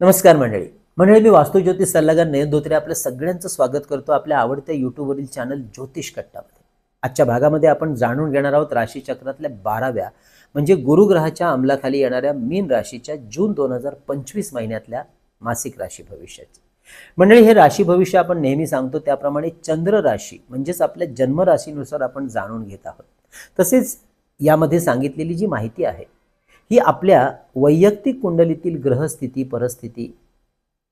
नमस्कार मंडळी. मंडळी मी वास्तुज्योतिष सल्लागार नयन धोत्रे आपल्या सगळ्यांचं स्वागत करतो आपल्या आवडत्या यूट्यूबवरील चॅनल ज्योतिष कट्टामध्ये. आजच्या भागामध्ये आपण जाणून घेणार आहोत राशीचक्रातल्या बाराव्या म्हणजे गुरुग्रहाच्या अंमलाखाली येणाऱ्या मीन राशीच्या जून दोन हजार पंचवीस महिन्यातल्या मासिक राशी भविष्याची. मंडळी हे राशी भविष्य आपण नेहमी सांगतो त्याप्रमाणे चंद्र राशी म्हणजेच आपल्या जन्मराशीनुसार आपण जाणून घेत आहोत. तसेच यामध्ये सांगितलेली जी माहिती आहे ही आपल्या वैयक्तिक कुंडलीतील ग्रहस्थिती परिस्थिती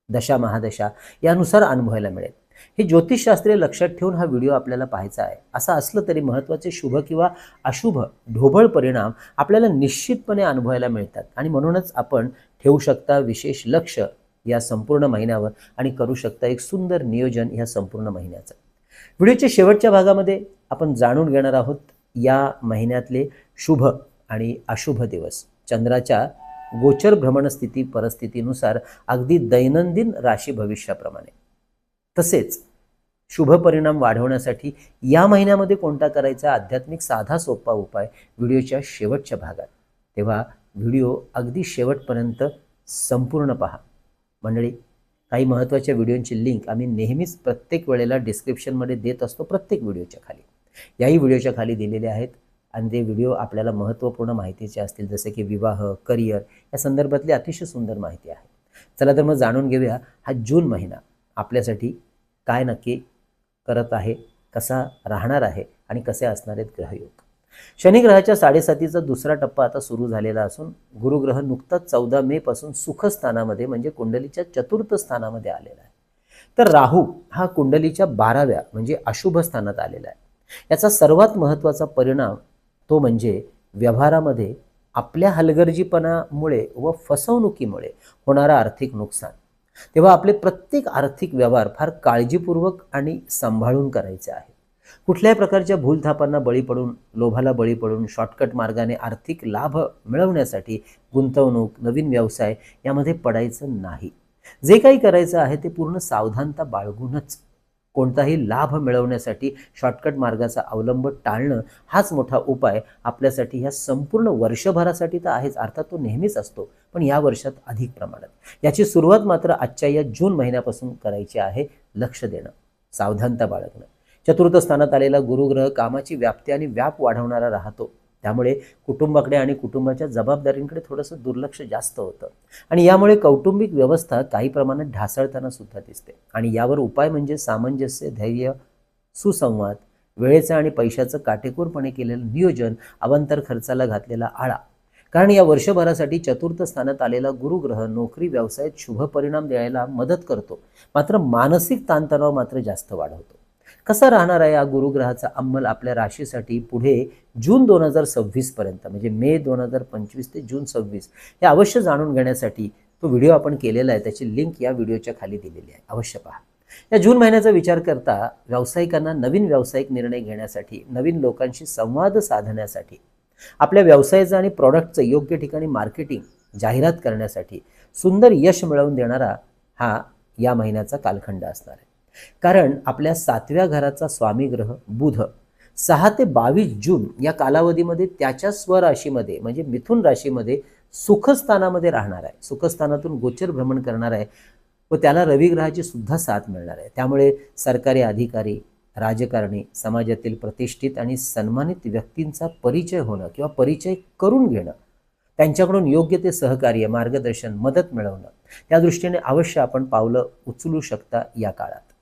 दशा महादशा यानुसार अनुभवायला मिळेल. हे ज्योतिषशास्त्रीय लक्षात ठेवून हा व्हिडिओ आपल्याला पाहायचा आहे. असं असलं तरी महत्त्वाचे शुभ किंवा अशुभ ढोबळ परिणाम आपल्याला निश्चितपणे अनुभवायला मिळतात. आणि म्हणूनच आपण ठेवू शकता विशेष लक्ष या संपूर्ण महिन्यावर आणि करू शकता एक सुंदर नियोजन या संपूर्ण महिन्याचं. व्हिडिओच्या शेवटच्या भागामध्ये आपण जाणून घेणार आहोत या महिन्यातले शुभ आणि अशुभ दिवस. चंद्राच्या गोचर भ्रमणस्थिती परिस्थितीनुसार अगदी दैनंदिन राशी भविष्याप्रमाणे. तसेच शुभ परिणाम वाढवण्यासाठी या महिन्यामध्ये कोणता करायचा आध्यात्मिक साधा सोपा उपाय व्हिडिओच्या शेवटच्या भागात. तेव्हा व्हिडिओ अगदी शेवटपर्यंत संपूर्ण पहा. मंडळी काही महत्त्वाच्या व्हिडिओंची लिंक आम्ही नेहमीच प्रत्येक वेळेला डिस्क्रिप्शनमध्ये देत असतो प्रत्येक व्हिडिओच्या खाली. याही व्हिडिओच्या खाली दिलेले आहेत. आणि ते व्हिडिओ आपल्याला महत्त्वपूर्ण माहितीचे असतील जसे की विवाह करिअर या संदर्भातली अतिशय सुंदर माहिती आहे. चला तर मग जाणून घेऊया हा जून महिना आपल्यासाठी काय नक्की करत आहे कसा राहणार आहे आणि कसे असणार आहेत ग्रहयोग. शनिग्रहाच्या साडेसातीचा दुसरा टप्पा आता सुरू झालेला असून गुरुग्रह नुकताच चौदा मे पासून सुखस्थानामध्ये म्हणजे कुंडलीच्या चतुर्थ स्थानामध्ये आलेला आहे. तर राहू हा कुंडलीच्या बाराव्या म्हणजे अशुभ स्थानात आलेला आहे. याचा सर्वात महत्त्वाचा परिणाम तो म्हणजे व्यवहारामध्ये आपल्या हलगर्जीपणामुळे व फसवणुकीमुळे होणारा आर्थिक नुकसान. तेव्हा आपले प्रत्येक आर्थिक व्यवहार फार काळजीपूर्वक आणि सांभाळून करायचे आहेत कुठल्याही प्रकारच्या भूलथापांना बळी पडून लोभाला बळी पडून शॉर्टकट मार्गाने आर्थिक लाभ मिळवण्यासाठी गुंतवणूक नवीन व्यवसाय यामध्ये पडायचं नाही. जे काही करायचं आहे ते पूर्ण सावधानता बाळगूनच कोणताही लाभ मिळवण्यासाठी शॉर्टकट मार्गाचा अवलंब टाळणं हाच मोठा उपाय आपल्यासाठी. ह्या संपूर्ण वर्षभरासाठी तर आहेच अर्थात तो नेहमीच असतो पण या वर्षात अधिक प्रमाणात. याची सुरुवात मात्र आजच्या या जून महिन्यापासून करायची आहे लक्ष देणं सावधानता बाळगणं. चतुर्थ स्थानात आलेला गुरुग्रह कामाची व्याप्ती आणि व्याप वाढवणारा राहतो. त्यामुळे कुटुंबाकडे आणि कुटुंबाच्या जबाबदारींकडे थोडंसं दुर्लक्ष जास्त होतं. आणि यामुळे कौटुंबिक व्यवस्था काही प्रमाणात ढासळताना सुद्धा दिसते. आणि यावर उपाय म्हणजे सामंजस्य धैर्य सुसंवाद वेळेचं आणि पैशाचं काटेकोरपणे केलेलं नियोजन अवांतर खर्चाला घातलेला आळा. कारण या वर्षभरासाठी चतुर्थ स्थानात आलेला गुरुग्रह नोकरी व्यवसायात शुभ परिणाम द्यायला मदत करतो. मात्र मानसिक ताणतणाव मात्र जास्त वाढवतो. कसा राहणार आहे या गुरुग्रहाचा अंमल आपल्या राशीसाठी पुढे जून दोन हजार सव्वीसपर्यंत म्हणजे मे दोन हजार पंचवीस ते जून सव्वीस हे अवश्य जाणून घेण्यासाठी तो व्हिडिओ आपण केलेला आहे. त्याची लिंक या व्हिडिओच्या खाली दिलेली आहे. अवश्य पहा. या जून महिन्याचा विचार करता व्यावसायिकांना नवीन व्यावसायिक निर्णय घेण्यासाठी नवीन लोकांशी संवाद साधण्यासाठी आपल्या व्यवसायाचं आणि प्रॉडक्टचं योग्य ठिकाणी मार्केटिंग जाहिरात करण्यासाठी सुंदर यश मिळवून देणारा हा या महिन्याचा कालखंड असणार आहे. कारण आपल्या सातव्या घराचा स्वामी ग्रह बुध. सहा ते बावीस जून या कालावधीमध्ये त्याच्या स्वराशीमध्ये म्हणजे मिथुन राशीमध्ये सुखस्थानामध्ये राहणार आहे. सुखस्थानातून गोचर भ्रमण करणार आहे व त्याला रविग्रहाची सुद्धा साथ मिळणार आहे. त्यामुळे सरकारी अधिकारी राजकारणी समाजातील प्रतिष्ठित आणि सन्मानित व्यक्तींचा परिचय होणं किंवा परिचय करून घेणं त्यांच्याकडून योग्य ते सहकार्य मार्गदर्शन मदत मिळवणं त्या दृष्टीने अवश्य आपण पावलं उचलू शकता या काळात.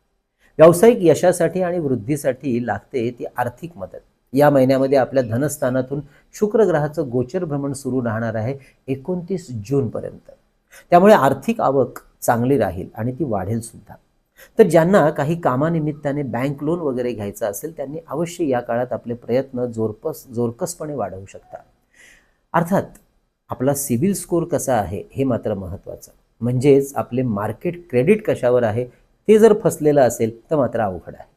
व्यावसायिक यशासाठी आणि वृद्धीसाठी लागते ती आर्थिक मदत. या महिन्यामध्ये आपल्या धनस्थानातून शुक्र ग्रहाचं गोचर भ्रमण सुरू राहणार आहे एकोणतीस जूनपर्यंत. त्यामुळे आर्थिक आवक चांगली राहील आणि ती वाढेल सुद्धा. तर ज्यांना काही कामानिमित्ताने बँक लोन वगैरे घ्यायचं असेल त्यांनी अवश्य या काळात आपले प्रयत्न जोरपस जोरकसपणे वाढवू शकता. अर्थात आपला सिबिल स्कोर कसा आहे हे मात्र महत्त्वाचं. म्हणजेच आपले मार्केट क्रेडिट कशावर आहे ते जर फसलेलं असेल तर मात्र अवघड आहे.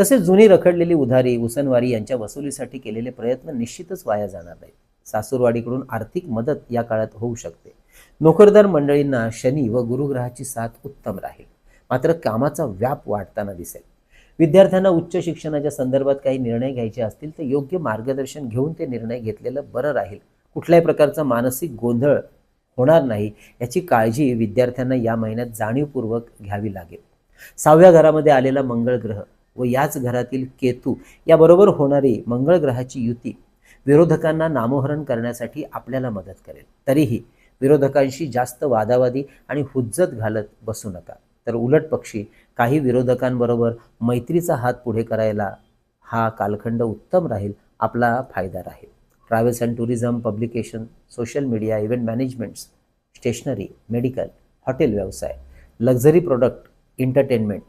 तसेच जुनी रखडलेली उधारी उसनवारी यांच्या वसुलीसाठी केलेले प्रयत्न निश्चितच वाया जाणार नाहीत. सासूरवाडीकडून आर्थिक मदत या काळात होऊ शकते. नोकरदार मंडळींना शनी व गुरुग्रहाची साथ उत्तम राहील. मात्र कामाचा व्याप वाढताना दिसेल. विद्यार्थ्यांना उच्च शिक्षणाच्या संदर्भात काही निर्णय घ्यायचे असतील तर योग्य मार्गदर्शन घेऊन ते निर्णय घेतलेलं बरं राहील. कुठल्याही प्रकारचा मानसिक गोंधळ होणार नाही याची काळजी विद्यार्थ्यांना या महिन्यात जाणीवपूर्वक घ्यावी लागेल. सहाव्या घरामध्ये आलेला मंगळ ग्रह व याच घरातील केतू याबरोबर होणारी मंगळ ग्रहाची युती विरोधकांना नामोहरण करण्यासाठी आपल्याला मदत करेल. तरीही विरोधकांशी जास्त वादावादी आणि हुज्जत घालत बसू नका. तर उलट पक्षी काही विरोधकांबरोबर मैत्रीचा हात पुढे करायला हा कालखंड उत्तम राहील आपला फायदा राहील. Travels and tourism publication social media event managements stationery medical hotel व्यवसाय लक्झरी प्रोडक्ट एंटरटेनमेंट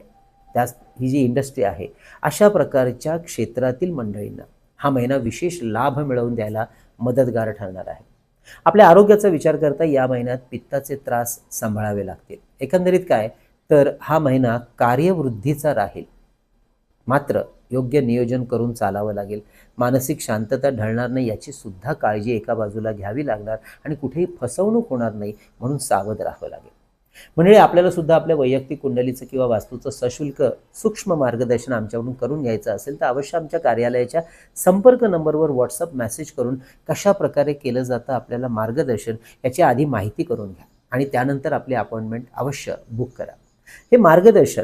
त्यास ही जी इंडस्ट्री आहे अशा प्रकारच्या क्षेत्रातील मंडळींना हा महिना विशेष लाभ मिळवून द्यायला मदतगार ठरणार आहे. आपल्या आरोग्याचा विचार करता या महिन्यात पित्ताचे त्रास सांभाळावे लागतील. एकंदरीत काय? तर हा महिना कार्यवृद्धीचा राहील. मात्र योग्य नियोजन करून चालावं लागेल. मानसिक शांतता ढळणार नाही याची सुद्धा काळजी एका बाजूला घ्यावी लागणार आणि कुठेही फसवणूक होणार नाही म्हणून सावध राहावं लागेल. म्हणजे आपल्याला सुद्धा आपल्या वैयक्तिक कुंडलीचं किंवा वास्तूचं सशुल्क सूक्ष्म मार्गदर्शन आमच्याकडून करून घ्यायचं असेल तर अवश्य आमच्या कार्यालयाच्या संपर्क नंबरवर व्हॉट्सअप मेसेज करून कशा प्रकारे केलं जातं आपल्याला मार्गदर्शन याची आधी माहिती करून घ्या. आणि त्यानंतर आपली अपॉइंटमेंट अवश्य बुक करा. हे मार्गदर्शन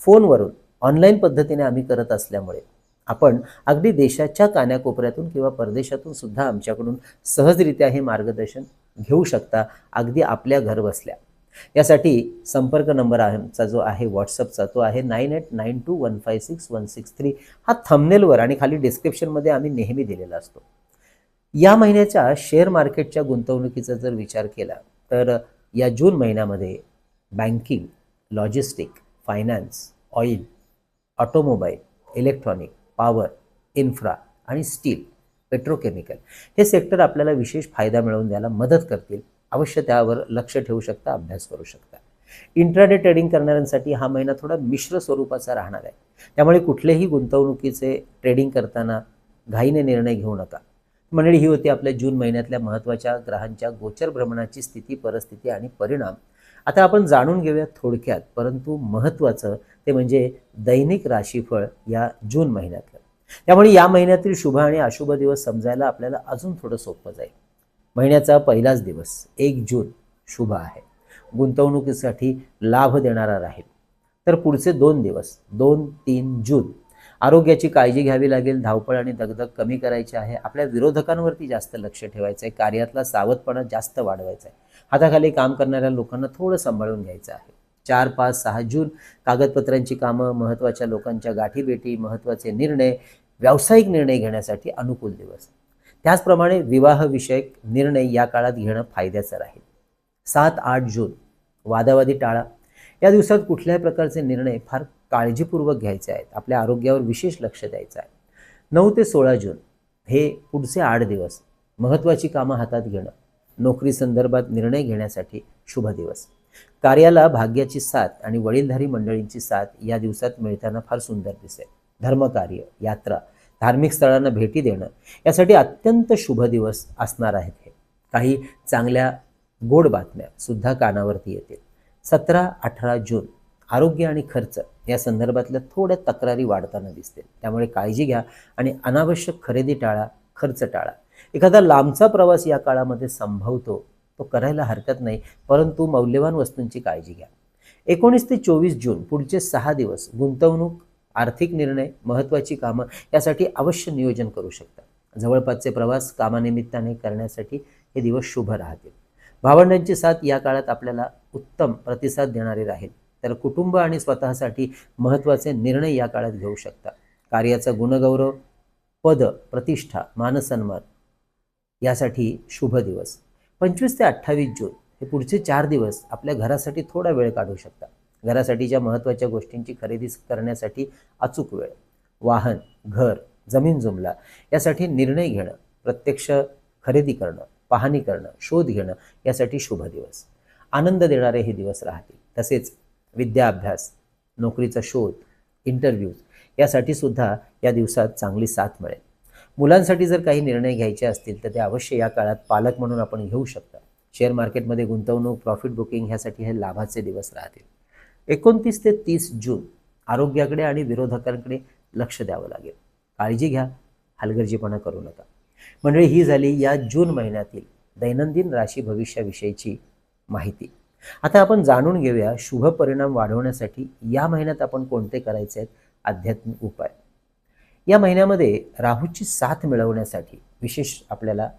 फोनवरून ऑनलाईन पद्धतीने आम्ही करत असल्यामुळे आपण अगदी देशाच्या कान्याकोपऱ्यातून किंवा परदेशातून सुद्धा आमच्याकडून सहजरित्या हे मार्गदर्शन घेऊ शकता अगदी आपल्या घर बसल्या यासाठी संपर्क नंबर आमचा जो आहे व्हॉट्सअपचा तो आहे nine eight nine two one five six one six three. हा थंबनेलवर आणि खाली डिस्क्रिप्शनमध्ये आम्ही नेहमी दिलेला असतो. या महिन्याच्या शेअर मार्केटच्या गुंतवणुकीचा जर विचार केला तर या जून महिन्यामध्ये banking logistic finance oil automobile electronic power infra आणि स्टील पेट्रोकेमिकल हे सेक्टर आपल्याला विशेष फायदा मिळवून द्यायला मदत करतील. अवश्य त्यावर लक्ष ठेवू शकता अभ्यास करू शकता. इंट्राडे ट्रेडिंग करणाऱ्यांसाठी हा महिना थोडा मिश्र स्वरूपाचा राहणार आहे. त्यामुळे कुठलेही गुंतवणुकीचे ट्रेडिंग करताना घाईने निर्णय घेऊ नका. मंडळी ही होती आपल्या जून महिन्यातल्या महत्त्वाच्या ग्रहांच्या गोचर भ्रमणाची स्थिती परिस्थिती आणि परिणाम. आता आपण जाणून घेऊया थोडक्यात परंतु महत्त्वाचं ते म्हणजे दैनिक राशीफळ या जून महिन्यातलं. त्यामुळे या महिन्यातील शुभ आणि अशुभ दिवस समजायला आपल्याला अजून थोडं सोपं जाईल. महिन्याचा पहिलाच दिवस. एक जून शुभ आहे. गुंतवणुकीसाठी लाभ देणारा राहील. तर पुढचे दोन दिवस दोन तीन जून. आरोग्याची काळजी घ्यावी लागेल. धावपळ आणि दगदग कमी करायची आहे. आपल्या विरोधकांवरती जास्त लक्ष ठेवायचं आहे कार्यातला सावधपणा जास्त वाढवायचा आहे हाताखाली काम करणाऱ्या लोकांना थोडं सांभाळून घ्यायचं आहे. चार पाच सहा जून कागदपत्रांची कामं महत्त्वाच्या लोकांच्या गाठीभेटी महत्त्वाचे निर्णय व्यावसायिक निर्णय घेण्यासाठी अनुकूल दिवस. त्याचप्रमाणे विवाहविषयक निर्णय या काळात घेणं फायद्याचं राहील. सात आठ जून वादावादी टाळा. या दिवसात कुठल्याही प्रकारचे निर्णय फार काळजीपूर्वक घ्यायचे आहेत. आपल्या आरोग्यावर विशेष लक्ष द्यायचं आहे. नऊ ते सोळा जून हे पुढचे आठ दिवस महत्त्वाची कामं हातात घेणं नोकरी संदर्भात निर्णय घेण्यासाठी शुभ दिवस. कार्याला भाग्याची साथ आणि वडीलधारी मंडळींची साथ या दिवसात मिळताना फार सुंदर दिसेल. धर्मकार्य यात्रा धार्मिक स्थळांना भेटी देणं यासाठी अत्यंत शुभ दिवस असणार आहेत हे. काही चांगल्या गोड बातम्या सुद्धा कानावरती येतील. सतरा अठरा जून आरोग्य आणि खर्च या संदर्भातल्या थोड्या तक्रारी वाढताना दिसतील. त्यामुळे काळजी घ्या आणि अनावश्यक खरेदी टाळा खर्च टाळा. एखादा लांबचा प्रवास या काळामध्ये संभवतो तो करायला हरकत नाही परंतु मौल्यवान वस्तूंची काळजी घ्या. एकोणीस ते चोवीस जून पुढचे सहा दिवस गुंतवणूक आर्थिक निर्णय महत्त्वाची कामं यासाठी अवश्य नियोजन करू शकता. जवळपासचे प्रवास कामानिमित्ताने करण्यासाठी हे दिवस शुभ राहतील. भावंडांची साथ या काळात आपल्याला उत्तम प्रतिसाद देणारे राहील. तर कुटुंब आणि स्वतःसाठी महत्त्वाचे निर्णय या काळात घेऊ शकता. कार्याचा गुणगौरव पद प्रतिष्ठा मानसन्मान यासाठी शुभ दिवस. पंचवीस ते अठ्ठावीस जून हे पुढचे चार दिवस आपल्या घरासाठी थोडा वेळ काढू शकता. घरासाठीच्या महत्त्वाच्या गोष्टींची खरेदी करण्यासाठी अचूक वेळ वाहन घर जमीन जुमला यासाठी निर्णय घेणं प्रत्यक्ष खरेदी करणं पाहणी करणं शोध घेणं यासाठी शुभ दिवस. आनंद देणारे हे दिवस राहतील. तसेच विद्या अभ्यास नोकरीचा शोध इंटरव्ह्यूज यासाठी सुद्धा या दिवसात चांगली साथ मिळेल. मुलांसाठी जर काही निर्णय घ्यायचे असतील तर ते अवश्य या काळात पालक म्हणून आपण घेऊ शकता. शेअर मार्केटमध्ये गुंतवणूक प्रॉफिट बुकिंग ह्यासाठी हे लाभाचे दिवस राहतील. एकोणतीस ते तीस जून आरोग्याकडे आणि विरोधकांकडे लक्ष द्यावं लागेल. काळजी घ्या हलगर्जीपणा करू नका. मंडळी ही झाली या जून महिन्यातील दैनंदिन राशी भविष्याविषयीची माहिती. आता आपण जाणून घेऊया शुभ परिणाम वाढवण्यासाठी या महिन्यात आपण कोणते करायचे आहेत आध्यात्मिक उपाय. या महिन्यामध्ये राहूची साथ मिळवण्यासाठी विशेष आपल्याला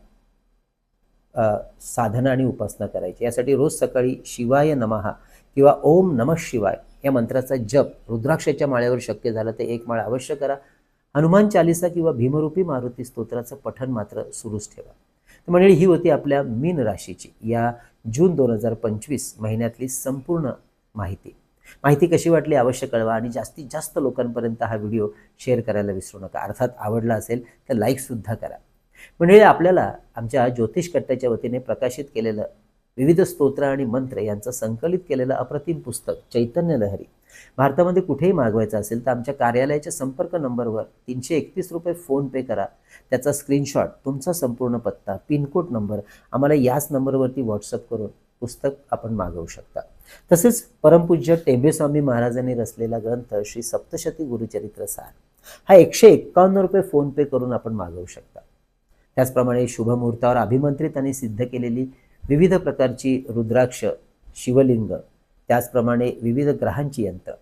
साधना आणि उपासना करायची. यासाठी रोज सकाळी शिवाय नमहा किंवा ओम नमः शिवाय या मंत्राचा जप रुद्राक्षाच्या माळ्यावर शक्य झालं तर एक माळ अवश्य करा. हनुमान चालिसा किंवा भीमरूपी मारुती स्तोत्राचं पठण मात्र सुरूच ठेवा. तर मंडळी ही होती आपल्या मीन राशीची. या जून दोन हजार पंचवीस महिन्यातली संपूर्ण माहिती. माहिती कशी वाटली अवश्य कळवा आणि जास्तीत जास्त लोकांपर्यंत हा व्हिडिओ शेअर करायला विसरू नका. अर्थात आवडला असेल तर लाईकसुद्धा करा. म्हणजे आपल्याला आमच्या ज्योतिष कट्ट्याच्या वतीने प्रकाशित केलेलं विविध स्तोत्र आणि मंत्र यांचं संकलित केलेलं अप्रतिम पुस्तक चैतन्य लहरी. भारतामध्ये कुठेही मागवायचं असेल तर आमच्या कार्यालयाच्या संपर्क नंबरवर तीनशे एकतीस रुपये फोनपे करा. त्याचा स्क्रीनशॉट तुमचा संपूर्ण पत्ता पिनकोड नंबर आम्हाला याच नंबरवरती व्हॉट्सअप करून पुस्तक आपण मागवू शकता. तसेच परमपूज्य टेंबेस्वामी महाराजांनी रचलेला ग्रंथ श्री सप्तशती गुरुचरित्र सार. हा एकशे एक्कावन्न रुपये फोनपे करून आपण मागवू शकता. त्याचप्रमाणे शुभमुहूर्तावर अभिमंत्रित आणि सिद्ध केलेली विविध प्रकारची रुद्राक्ष शिवलिंग त्याचप्रमाणे विविध ग्रहांची यंत्र.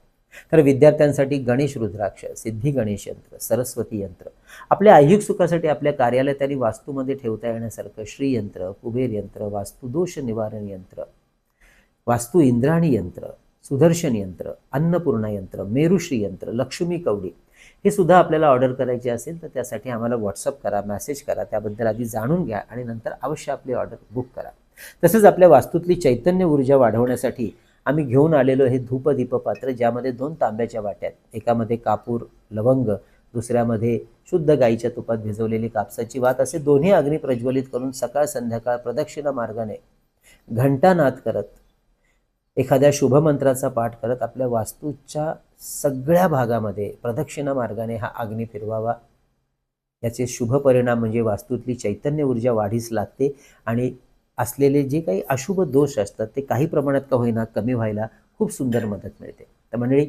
तर विद्यार्थ्यांसाठी गणेश रुद्राक्ष सिद्धी गणेश यंत्र सरस्वती यंत्र. आपल्या ऐहिक सुखासाठी आपल्या कार्यालयात आणि वास्तूमध्ये ठेवता येण्यासारखं श्रीयंत्र कुबेर यंत्र वास्तुदोष निवारण यंत्र वास्तू इंद्राणी यंत्र सुदर्शन यंत्र अन्नपूर्णा यंत्र मेरुश्री यंत्र लक्ष्मी कवडी हे सुद्धा आपल्याला ऑर्डर करायचे असेल तर त्यासाठी आम्हाला व्हॉट्सअप करा मेसेज करा त्याबद्दल आधी जाणून घ्या आणि नंतर अवश्य आपली ऑर्डर बुक करा. तसेच आपल्या वास्तूतली चैतन्य ऊर्जा वाढवण्यासाठी आम्ही घेऊन आलेलो हे धूपदीप पात्र ज्यामध्ये दोन तांब्याच्या वाट्यात एकामध्ये कापूर लवंग दुसऱ्यामध्ये शुद्ध गाईच्या तुपात भिजवलेली कापसाची वात असे दोन्ही अग्नी प्रज्वलित करून सकाळ संध्याकाळ प्रदक्षिणा मार्गाने घंटानाद करत एखाद्या शुभमंत्राचा पाठ करत आपल्या वास्तूच्या सगळ्या भागामध्ये प्रदक्षिणा मार्गाने हा अग्नी फिरवावा. याचे शुभ परिणाम म्हणजे वास्तूतली चैतन्य ऊर्जा वाढीस लागते आणि असलेले जे काही अशुभ दोष असतात ते काही प्रमाणात का होईना कमी व्हायला खूप सुंदर मदत मिळते. तर मंडळी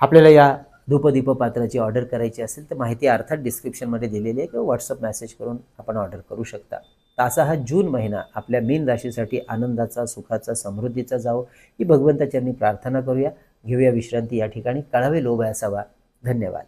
आपल्याला या धूपदीप पात्राची ऑर्डर करायची असेल तर माहिती अर्थात डिस्क्रिप्शनमध्ये दिलेली आहे किंवा व्हॉट्सअप मेसेज करून आपण ऑर्डर करू शकता. तर असा हा जून महिना आपल्या मीन राशीसाठी आनंदाचा सुखाचा समृद्धीचा जावो. ही भगवंताच्यांनी प्रार्थना करूया. घेऊया विश्रांती या ठिकाणी. कळावे लोभ असावा धन्यवाद.